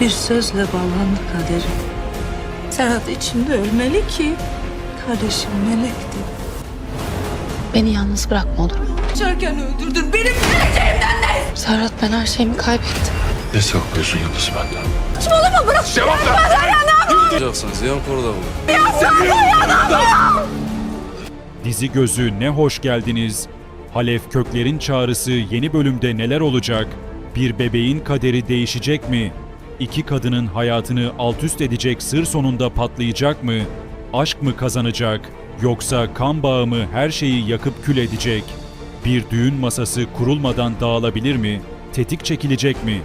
Bir sözle bağlandı kaderim. Serhat içimde ölmeli ki kardeşim melekti. Beni yalnız bırakma olur mu? Kaçarken öldürdün benim geleceğimden ne? Serhat ben her şeyimi kaybettim. Ne saklıyorsun Yıldız benden? yapacaksın Ziyan Korda bu. Dizi Gözü ne hoş geldiniz. Halef Kökler'in çağrısı yeni bölümde neler olacak? Bir bebeğin kaderi değişecek mi? İki kadının hayatını alt üst edecek sır sonunda patlayacak mı? Aşk mı kazanacak? Yoksa kan bağı mı her şeyi yakıp kül edecek? Bir düğün masası kurulmadan dağılabilir mi? Tetik çekilecek mi?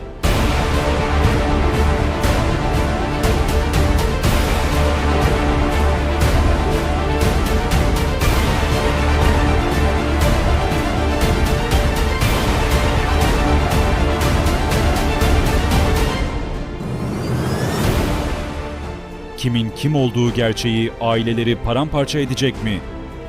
Kimin kim olduğu gerçeği aileleri paramparça edecek mi?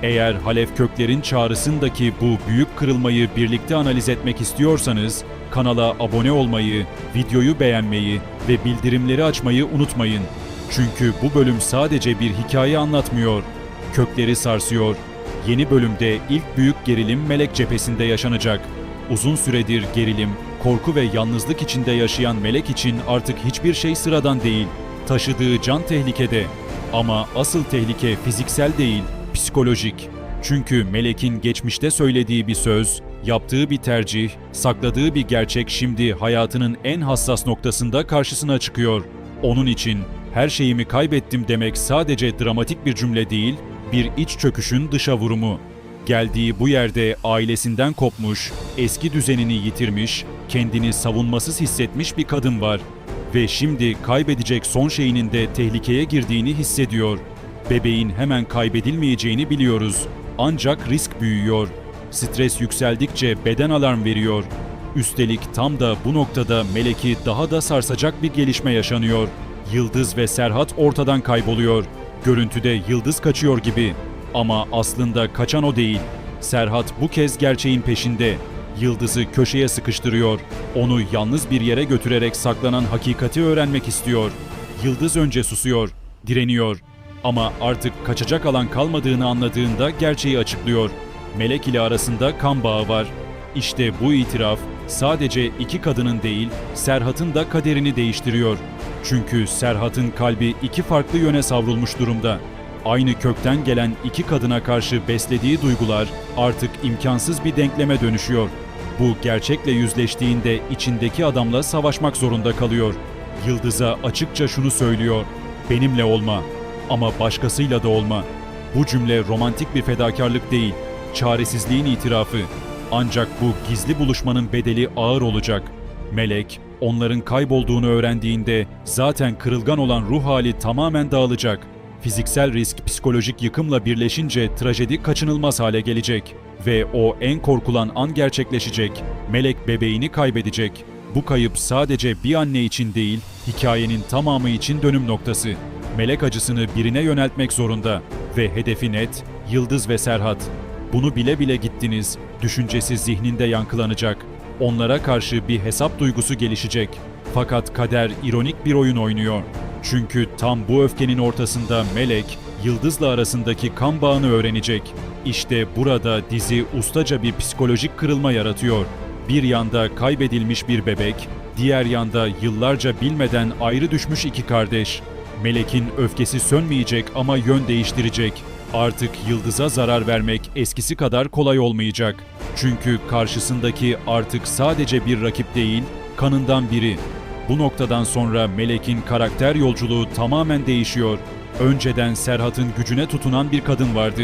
Eğer Halef Kökler'in çağrısındaki bu büyük kırılmayı birlikte analiz etmek istiyorsanız kanala abone olmayı, videoyu beğenmeyi ve bildirimleri açmayı unutmayın. Çünkü bu bölüm sadece bir hikaye anlatmıyor. Kökleri sarsıyor. Yeni bölümde ilk büyük gerilim Melek cephesinde yaşanacak. Uzun süredir gerilim, korku ve yalnızlık içinde yaşayan Melek için artık hiçbir şey sıradan değil. Taşıdığı can tehlikede. Ama asıl tehlike fiziksel değil, psikolojik. Çünkü Melek'in geçmişte söylediği bir söz, yaptığı bir tercih, sakladığı bir gerçek şimdi hayatının en hassas noktasında karşısına çıkıyor. Onun için her şeyimi kaybettim demek sadece dramatik bir cümle değil, bir iç çöküşün dışa vurumu. Geldiği bu yerde ailesinden kopmuş, eski düzenini yitirmiş, kendini savunmasız hissetmiş bir kadın var ve şimdi kaybedecek son şeyinin de tehlikeye girdiğini hissediyor. Bebeğin hemen kaybedilmeyeceğini biliyoruz. Ancak risk büyüyor. Stres yükseldikçe beden alarm veriyor. Üstelik tam da bu noktada Melek'i daha da sarsacak bir gelişme yaşanıyor. Yıldız ve Serhat ortadan kayboluyor. Görüntüde Yıldız kaçıyor gibi. Ama aslında kaçan o değil. Serhat bu kez gerçeğin peşinde. Yıldız'ı köşeye sıkıştırıyor. Onu yalnız bir yere götürerek saklanan hakikati öğrenmek istiyor. Yıldız önce susuyor, direniyor. Ama artık kaçacak alan kalmadığını anladığında gerçeği açıklıyor. Melek ile arasında kan bağı var. İşte bu itiraf sadece iki kadının değil, Serhat'ın da kaderini değiştiriyor. Çünkü Serhat'ın kalbi iki farklı yöne savrulmuş durumda. Aynı kökten gelen iki kadına karşı beslediği duygular artık imkansız bir denkleme dönüşüyor. Bu gerçekle yüzleştiğinde içindeki adamla savaşmak zorunda kalıyor. Yıldız'a açıkça şunu söylüyor. Benimle olma ama başkasıyla da olma. Bu cümle romantik bir fedakarlık değil, çaresizliğin itirafı. Ancak bu gizli buluşmanın bedeli ağır olacak. Melek, onların kaybolduğunu öğrendiğinde zaten kırılgan olan ruh hali tamamen dağılacak. Fiziksel risk psikolojik yıkımla birleşince trajedi kaçınılmaz hale gelecek ve o en korkulan an gerçekleşecek. Melek bebeğini kaybedecek. Bu kayıp sadece bir anne için değil, hikayenin tamamı için dönüm noktası. Melek acısını birine yöneltmek zorunda ve hedefi net, Yıldız ve Serhat. Bunu bile bile gittiniz, düşüncesi zihninde yankılanacak. Onlara karşı bir hesap duygusu gelişecek. Fakat kader ironik bir oyun oynuyor. Çünkü tam bu öfkenin ortasında Melek, Yıldız'la arasındaki kan bağını öğrenecek. İşte burada dizi ustaca bir psikolojik kırılma yaratıyor. Bir yanda kaybedilmiş bir bebek, diğer yanda yıllarca bilmeden ayrı düşmüş iki kardeş. Melek'in öfkesi sönmeyecek ama yön değiştirecek. Artık Yıldız'a zarar vermek eskisi kadar kolay olmayacak. Çünkü karşısındaki artık sadece bir rakip değil, kanından biri. Bu noktadan sonra Melek'in karakter yolculuğu tamamen değişiyor. Önceden Serhat'ın gücüne tutunan bir kadın vardı.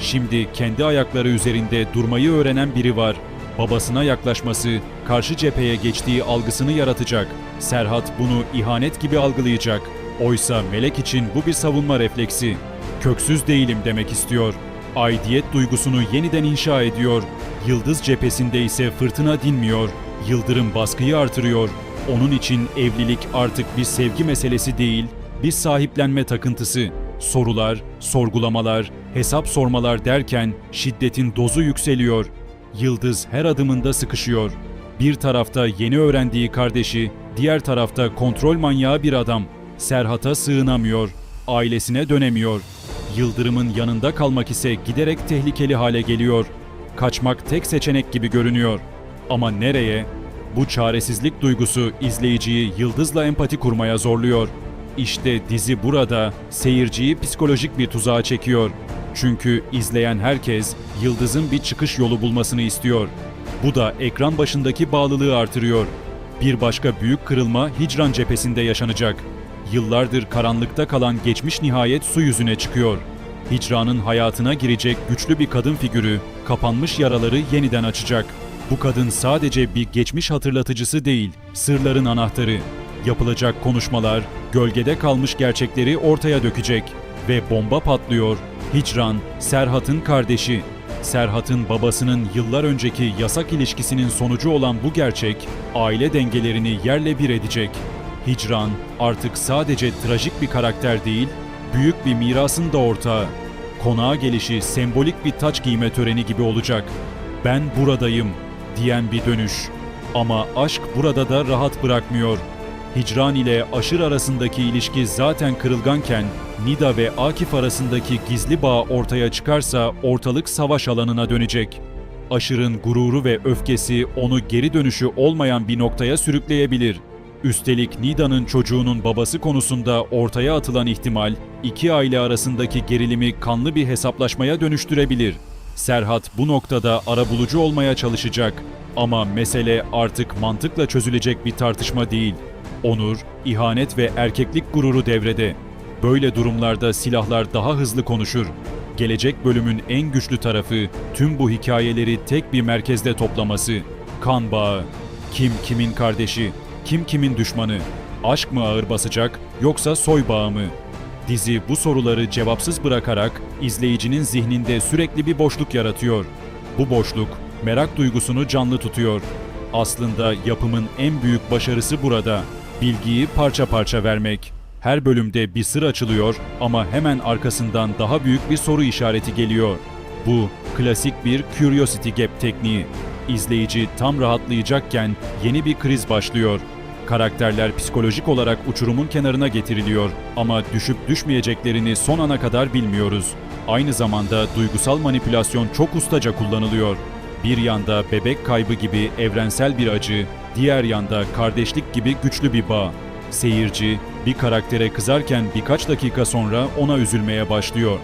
Şimdi kendi ayakları üzerinde durmayı öğrenen biri var. Babasına yaklaşması, karşı cepheye geçtiği algısını yaratacak. Serhat bunu ihanet gibi algılayacak. Oysa Melek için bu bir savunma refleksi. Köksüz değilim demek istiyor. Aidiyet duygusunu yeniden inşa ediyor. Yıldız cephesinde ise fırtına dinmiyor. Yıldırım baskıyı artırıyor. Onun için evlilik artık bir sevgi meselesi değil, bir sahiplenme takıntısı. Sorular, sorgulamalar, hesap sormalar derken şiddetin dozu yükseliyor. Yıldız her adımında sıkışıyor. Bir tarafta yeni öğrendiği kardeşi, diğer tarafta kontrol manyağı bir adam. Serhat'a sığınamıyor, ailesine dönemiyor. Yıldırım'ın yanında kalmak ise giderek tehlikeli hale geliyor. Kaçmak tek seçenek gibi görünüyor. Ama nereye? Bu çaresizlik duygusu izleyiciyi Yıldız'la empati kurmaya zorluyor. İşte dizi burada seyirciyi psikolojik bir tuzağa çekiyor. Çünkü izleyen herkes Yıldız'ın bir çıkış yolu bulmasını istiyor. Bu da ekran başındaki bağlılığı artırıyor. Bir başka büyük kırılma Hicran cephesinde yaşanacak. Yıllardır karanlıkta kalan geçmiş nihayet su yüzüne çıkıyor. Hicran'ın hayatına girecek güçlü bir kadın figürü kapanmış yaraları yeniden açacak. Bu kadın sadece bir geçmiş hatırlatıcısı değil, sırların anahtarı. Yapılacak konuşmalar, gölgede kalmış gerçekleri ortaya dökecek. Ve bomba patlıyor. Hicran, Serhat'ın kardeşi. Serhat'ın babasının yıllar önceki yasak ilişkisinin sonucu olan bu gerçek, aile dengelerini yerle bir edecek. Hicran artık sadece trajik bir karakter değil, büyük bir mirasın da ortağı. Konağa gelişi sembolik bir taç giyme töreni gibi olacak. Ben buradayım diyen bir dönüş. Ama aşk burada da rahat bırakmıyor. Hicran ile Aşır arasındaki ilişki zaten kırılganken Nida ve Akif arasındaki gizli bağ ortaya çıkarsa ortalık savaş alanına dönecek. Aşır'ın gururu ve öfkesi onu geri dönüşü olmayan bir noktaya sürükleyebilir. Üstelik Nida'nın çocuğunun babası konusunda ortaya atılan ihtimal, iki aile arasındaki gerilimi kanlı bir hesaplaşmaya dönüştürebilir. Serhat bu noktada arabulucu olmaya çalışacak ama mesele artık mantıkla çözülecek bir tartışma değil. Onur, ihanet ve erkeklik gururu devrede. Böyle durumlarda silahlar daha hızlı konuşur. Gelecek bölümün en güçlü tarafı tüm bu hikayeleri tek bir merkezde toplaması. Kan bağı. Kim kimin kardeşi, kim kimin düşmanı? Aşk mı ağır basacak yoksa soy bağı mı? Dizi bu soruları cevapsız bırakarak izleyicinin zihninde sürekli bir boşluk yaratıyor. Bu boşluk merak duygusunu canlı tutuyor. Aslında yapımın en büyük başarısı burada. Bilgiyi parça parça vermek. Her bölümde bir sır açılıyor ama hemen arkasından daha büyük bir soru işareti geliyor. Bu klasik bir curiosity gap tekniği. İzleyici tam rahatlayacakken yeni bir kriz başlıyor. Karakterler psikolojik olarak uçurumun kenarına getiriliyor ama düşüp düşmeyeceklerini son ana kadar bilmiyoruz. Aynı zamanda duygusal manipülasyon çok ustaca kullanılıyor. Bir yanda bebek kaybı gibi evrensel bir acı, diğer yanda kardeşlik gibi güçlü bir bağ. Seyirci bir karaktere kızarken birkaç dakika sonra ona üzülmeye başlıyor.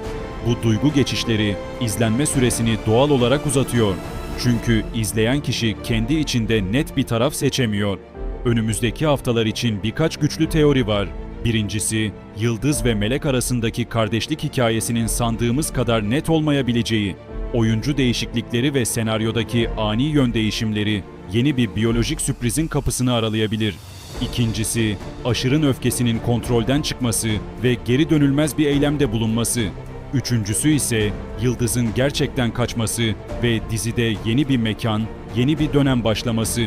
Bu duygu geçişleri izlenme süresini doğal olarak uzatıyor. Çünkü izleyen kişi kendi içinde net bir taraf seçemiyor. Önümüzdeki haftalar için birkaç güçlü teori var. Birincisi, Yıldız ve Melek arasındaki kardeşlik hikayesinin sandığımız kadar net olmayabileceği. Oyuncu değişiklikleri ve senaryodaki ani yön değişimleri yeni bir biyolojik sürprizin kapısını aralayabilir. İkincisi, aşırın öfkesinin kontrolden çıkması ve geri dönülmez bir eylemde bulunması. Üçüncüsü ise Yıldız'ın gerçekten kaçması ve dizide yeni bir mekan, yeni bir dönem başlaması.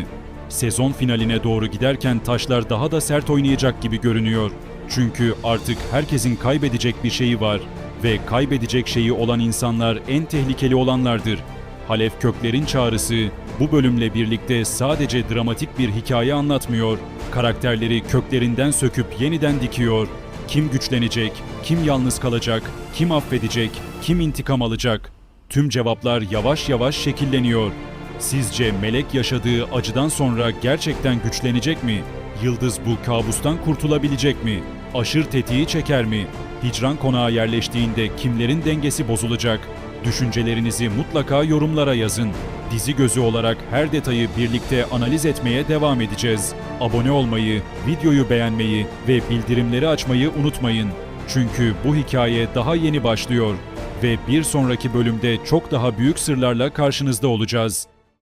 Sezon finaline doğru giderken taşlar daha da sert oynayacak gibi görünüyor. Çünkü artık herkesin kaybedecek bir şeyi var ve kaybedecek şeyi olan insanlar en tehlikeli olanlardır. Halef Kökler'in çağrısı bu bölümle birlikte sadece dramatik bir hikaye anlatmıyor, karakterleri köklerinden söküp yeniden dikiyor. Kim güçlenecek, kim yalnız kalacak, kim affedecek, kim intikam alacak? Tüm cevaplar yavaş yavaş şekilleniyor. Sizce Melek yaşadığı acıdan sonra gerçekten güçlenecek mi? Yıldız bu kabustan kurtulabilecek mi? Aşır tetiği çeker mi? Hicran konağa yerleştiğinde kimlerin dengesi bozulacak? Düşüncelerinizi mutlaka yorumlara yazın. Dizi gözü olarak her detayı birlikte analiz etmeye devam edeceğiz. Abone olmayı, videoyu beğenmeyi ve bildirimleri açmayı unutmayın. Çünkü bu hikaye daha yeni başlıyor ve bir sonraki bölümde çok daha büyük sırlarla karşınızda olacağız.